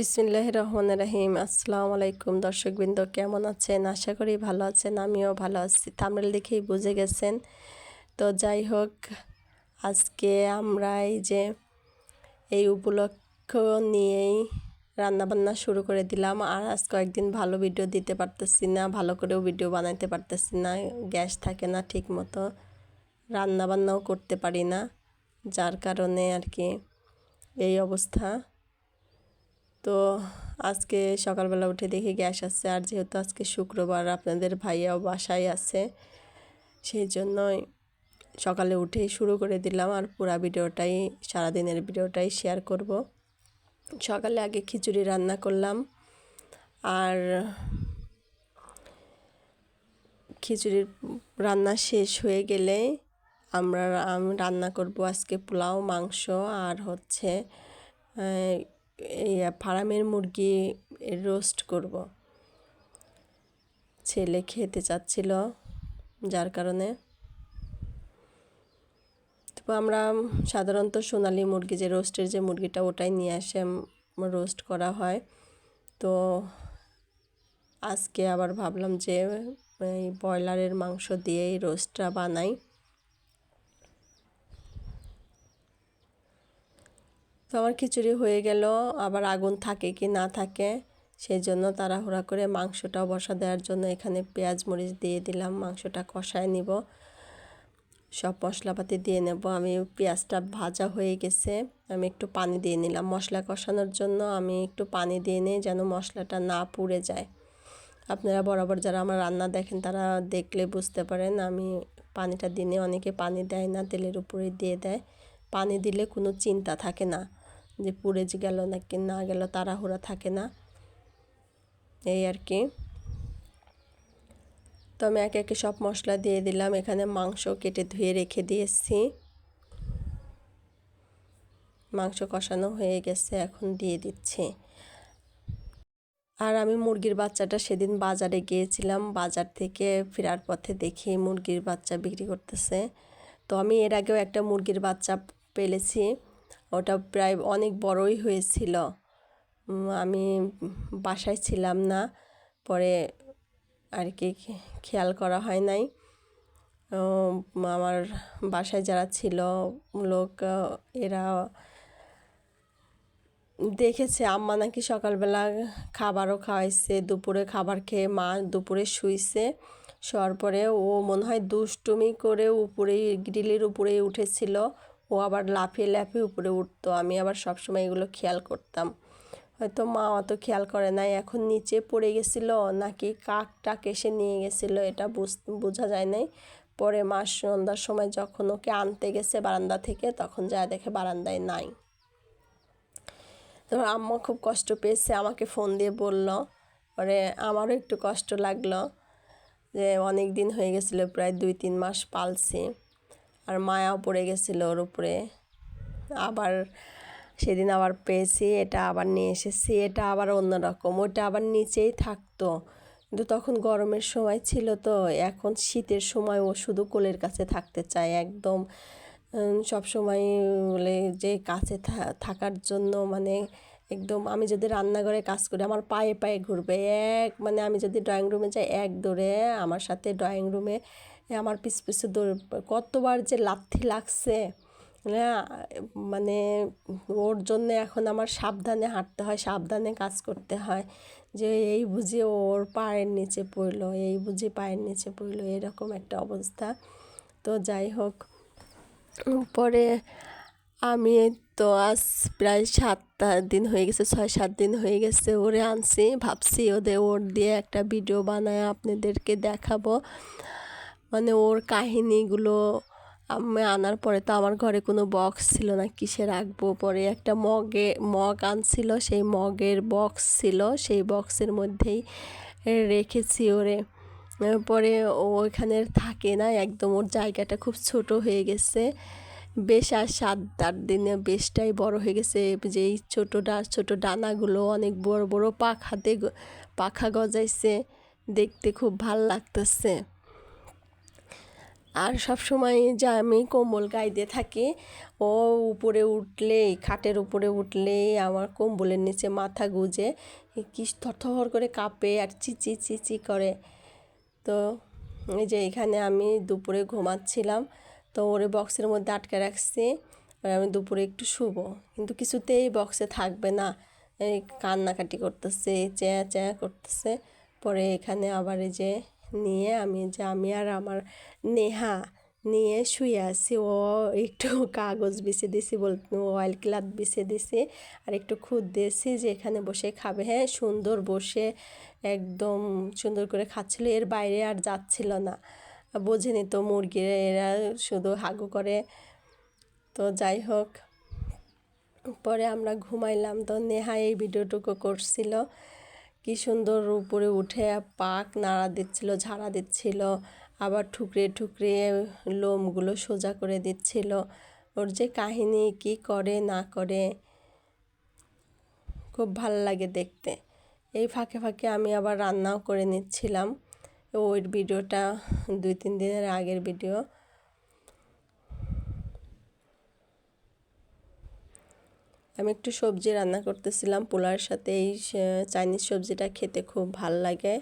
বিসমিল্লাহ রহমান রাহিম আসসালামু আলাইকুম দর্শকবৃন্দ, কেমন আছেন? আশা করি ভালো আছেন, আমিও ভালো আছি। থামরেল দেখেই বুঝে গেছেন। তো যাই হোক, আজকে আমরা এই যে, এই উপলক্ষ নিয়েই রান্নাবান্না শুরু করে দিলাম। আর আজ কয়েকদিন ভালো ভিডিও দিতে পারতেছি না, ভালো করেও ভিডিও বানাইতে পারতেছি না, গ্যাস থাকে না ঠিক মতো রান্নাবান্নাও করতে পারি না, যার কারণে আর কি এই অবস্থা। তো আজকে সকালবেলা উঠে দেখি গ্যাস আছে, আর যেহেতু আজকে শুক্রবার, আপনাদের ভাইয়াও বাসায় আছে, সেই জন্যই সকালে উঠেই শুরু করে দিলাম, আর পুরা ভিডিওটাই, সারাদিনের ভিডিওটাই শেয়ার করব। সকালে আগে খিচুড়ি রান্না করলাম, আর খিচুড়ির রান্না শেষ হয়ে গেলে আমরা, আমি রান্না করব আজকে পোলাও, মাংস, আর হচ্ছে ফার্মের মুরগি রোস্ট করব। ছেলে খেতে চাচ্ছিল যার কারণে। তো আমরা সাধারণত সোনালি মুরগি যে রোস্টের যে মুরগিটা ওটাই নিয়ে আসে রোস্ট করা হয়। তো আজকে আবার ভাবলাম যে ব্রয়লারের মাংস দিয়েই রোস্টটা বানাই। তো আমার খিচুড়ি হয়ে গেল, আবার আগুন থাকে কি না থাকে, সেই জন্য তাড়াহুড়া করে মাংসটাও বসা দেওয়ার জন্য এখানে পেঁয়াজ মরিচ দিয়ে দিলাম, মাংসটা কষায় নিব। সব মশলাপাতি দিয়ে নেব। আমি পেঁয়াজটা ভাজা হয়ে গেছে, আমি একটু পানি দিয়ে নিলাম। মশলা কষানোর জন্য আমি একটু পানি দিয়ে নিই যেন মশলাটা না পুড়ে যায়। আপনারা বরাবর যারা আমার রান্না দেখেন তারা দেখলে বুঝতে পারেন, আমি পানিটা দিনে অনেকে পানি দেয় না, তেলের উপরে দিয়ে দেয়। পানি দিলে কোনো চিন্তা থাকে না। যে পুড়ে যে গেল নাকি না গেল তাড়াহুড়া থাকে না। এই আর কি। তো আমি একে একে সব মশলা দিয়ে দিলাম, এখানে মাংস কেটে ধুয়ে রেখে দিয়েছি। মাংস কষানো হয়ে গেছে, এখন দিয়ে দিচ্ছি। আর আমি মুরগির বাচ্চাটা সেদিন বাজারে গিয়েছিলাম, বাজার থেকে ফেরার পথে দেখি মুরগির বাচ্চা বিক্রি করতেছে। তো আমি এর আগেও একটা মুরগির বাচ্চা পেলেছি। ওটা প্রায় অনেক বড়ই হয়েছিল। আমি বাসায় ছিলাম না, পরে আর কি খেয়াল করা হয় নাই। আমার বাসায় যারা ছিল, লোক এরা দেখেছে, আম্মা নাকি সকালবেলা খাবারও খাওয়াইছে, দুপুরে খাবার খেয়ে মা দুপুরে শুইছে। শোয়ার পরে ও মনে হয় দুষ্টুমি করে উপরেই, গ্রিলের উপরেই উঠেছিল। ও আবার লাফিয়ে লাফিয়ে উপরে উঠতো। আমি আবার সবসময় এগুলো খেয়াল করতাম। হয়তো মা অত খেয়াল করে নাই, এখন নিচে পড়ে গেছিল, নাকি কাক টাক এসে নিয়ে গেছিল, এটা বোঝা যায় নাই। পরে মা সন্ধ্যার সময় যখন ওকে আনতে গেছে বারান্দা থেকে, তখন যা দেখে বারান্দায় নাই। তো আম্মা খুব কষ্ট পেয়েছে, আমাকে ফোন দিয়ে বলল পরে আমারও একটু কষ্ট লাগল যে অনেক দিন হয়ে গেছিল, প্রায় দুই তিন মাস পালছি। আর মায়াও পড়ে গেছিল ওর উপরে। আবার সেদিন আবার পেয়েছি, এটা আবার নিয়ে এসেছি, এটা আবার অন্যরকম ওটা আবার নিচেই থাকতো। কিন্তু তখন গরমের সময় ছিল তো, এখন শীতের সময় ও শুধু কোলের কাছে থাকতে চায় একদম। সব সময় বলে যে কাছে থাকার জন্য মানে একদম আমি যদি রান্নাঘরে কাজ করি, আমার পায়ে পায়ে ঘুরবে, এক মানে আমি যদি ড্রয়িং রুমে যাই, এক দৌড়ে আমার সাথে ড্রয়িং রুমে আমার পিছু পিছু দৌড়, কতবার যে লাথি লাগছে হ্যাঁ মানে ওর জন্য এখন আমার সাবধানে হাঁটতে হয়, সাবধানে কাজ করতে হয়, যে এই বুঝে ওর পায়ের নিচে পড়ল, এই বুঝে পায়ের নিচে পড়ল, এরকম একটা অবস্থা। তো যাই হোক, পরে আমি তো আজ প্রায় সাতটা দিন হয়ে গেছে, ছয় সাত দিন হয়ে গেছে, ওরে আনছি, ভাবছি ওদের ওর দিয়ে একটা ভিডিও বানায়, আপনাদেরকে দেখাবো। মানে ওর কাহিনিগুলো আমি আনার পরে তো আমার ঘরে কোনো বক্স ছিল না, কিসে রাখব? পরে একটা মগে, মগ আনছিল, সেই মগের বক্স ছিল, সেই বক্সের মধ্যেই রেখেছি ওরে। পরে ও ওইখানে থাকে না, একদম ওর জায়গাটা খুব ছোট হয়ে গেছে। বেশ আর সাত আট দিনে বেশটাই বড় হয়ে গেছে। যেই ছোটো ডা, ছোটো ডানাগুলো অনেক বড় বড় পাখাতে পাখা গজাইছে, দেখতে খুব ভালো লাগতেছে। আর সব সময় যে আমি কম্বল গায়ে দিয়ে থাকি, ও উপরে উঠলেই খাটের উপরে উঠলেই আমার কম্বলের নিচে মাথা গুজে কি থরথর করে কাঁপে আর চিচি চিচি করে। তো এই যে এখানে আমি দুপুরে ঘুমাচ্ছিলাম, তো ওরে বক্সের মধ্যে আটকে রাখছি, আর আমি দুপুরে একটু শুবো। কিন্তু কিছুতেই বক্সে থাকবে না। কান্নাকাটি করতেছে, চ্যাঁ চ্যাঁ করতেছে। পরে এখানে আবার এই যে নিয়ে আমি যে আমি আর আমার নেহা নিয়ে শুয়ে আছি। ও একটু কাগজ বিছে দিছি বল অয়েল ক্লাথ বিছে দিছি আর একটু খুদ দিয়েছি যে এখানে বসে খাবে। হ্যাঁ সুন্দর বসে একদম সুন্দর করে খাচ্ছিল। এর বাইরে আর যাচ্ছিল না। বোঝেনি তো মুরগির এরা শুধু হাগু করে। তো যাই হোক, পরে আমরা ঘুমাইলাম। তো নেহা এই ভিডিওটুকু করছিল। কি সুন্দর উপরে উঠে পাক নাড়া দিচ্ছিল, ঝাড়া দিচ্ছিল, আবার ঠুকরে ঠুকরে লোমগুলো সোজা করে দিচ্ছিল। ওর যে কাহিনী, কি করে, না করে, খুব ভালো লাগে দেখতে। এই ফাঁকে ফাঁকে আমি আবার রান্নাও করে নিচ্ছিলাম। ওই ভিডিওটা দুই তিন দিনের আগের ভিডিও। আমি একটু সবজি রান্না করতেছিলাম। পোলার সাথে এই চাইনিজ সবজিটা খেতে খুব ভালো লাগে।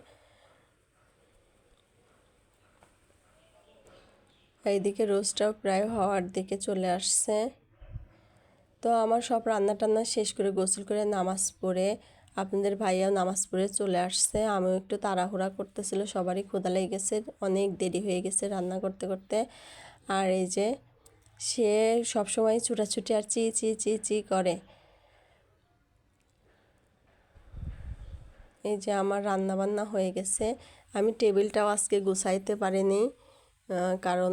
এইদিকে রোস্টটাও প্রায় হওয়ার দিকে চলে আসছে। তো আমার সব রান্না টান্না শেষ করে গোসল করে নামাজ পড়ে, আপনাদের ভাইয়াও নামাজ পড়ে চলে আসছে। আমিও একটু তাড়াহুড়া করতেছিল, সবারই ক্ষুদা লেগে গেছে অনেক দেরি হয়ে গেছে রান্না করতে করতে। আর এই যে সে সবসময় ছুটাছুটি আর চি চি চি চি করে। এই যে আমার রান্না বান্না হয়ে গেছে। আমি টেবিলটাও আজকে গুছাইতে পারিনি কারণ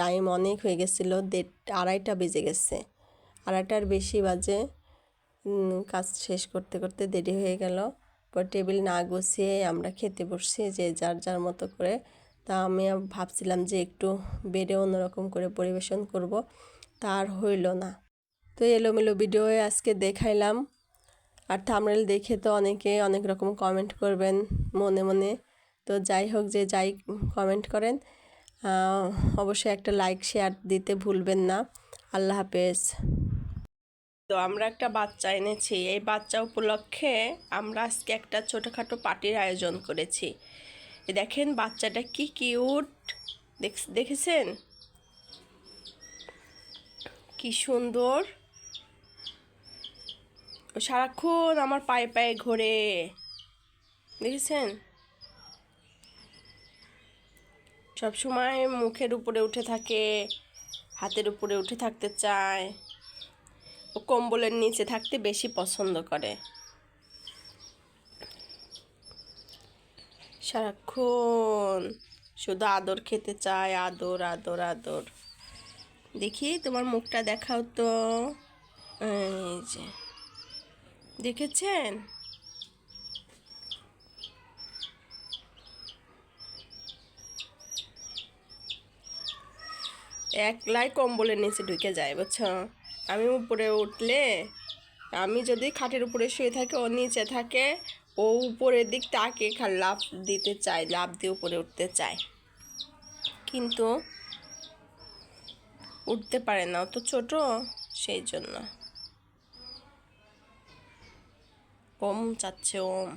টাইম অনেক হয়ে গেছিল, দেড়, আড়াইটা বেজে গেছে। আড়াইটার বেশি বাজে কাজ শেষ করতে করতে দেরি হয়ে গেল। পর টেবিল না গুছিয়ে আমরা খেতে বসছি, যে যার যার মতো করে তা আমি ভাবছিলাম যে একটু বেড়ে অন্যরকম করে পরিবেশন করব। তার হইল না। তো এলোমেলো ভিডিও আজকে দেখাইলাম। আর থামরেল দেখে তো অনেকে অনেক রকম কমেন্ট করবেন মনে মনে। তো যাই হোক যে যাই কমেন্ট করেন অবশ্যই একটা লাইক শেয়ার দিতে ভুলবেন না। আল্লাহ হাফেজ। তো আমরা একটা বাচ্চা এনেছি। এই বাচ্চা উপলক্ষে আমরা আজকে একটা ছোটোখাটো পার্টির আয়োজন করেছি। দেখেন বাচ্চাটা কি কিউট। দেখেছেন? কি সুন্দর। সারাক্ষণ আমার পায়ে পায়ে ঘোরে। দেখেছেন? সবসময় মুখের উপরে উঠে থাকে, হাতের উপরে উঠে থাকতে চায়। ও কম্বলের নিচে থাকতে বেশি পছন্দ করে। সারাক্ষণ শুধু আদর খেতে চায়, আদর আদর আদর। দেখি তোমার মুখটা দেখাও তো। এই যে। দেখেছেন? একলাই কম্বলের নিচে ঢুকে যায়, বুঝছ? আমি উপরে উঠলে, আমি যদি খাটের উপরে শুয়ে থাকি, ও নিচে থাকে ও উপরের দিক তাকে লাভ দিতে চায় লাভ দিয়ে উপরে উঠতে চায়। কিন্তু উঠতে পারে না তো ছোট, সেই জন্য। ওম চাচ্ছে, ওম।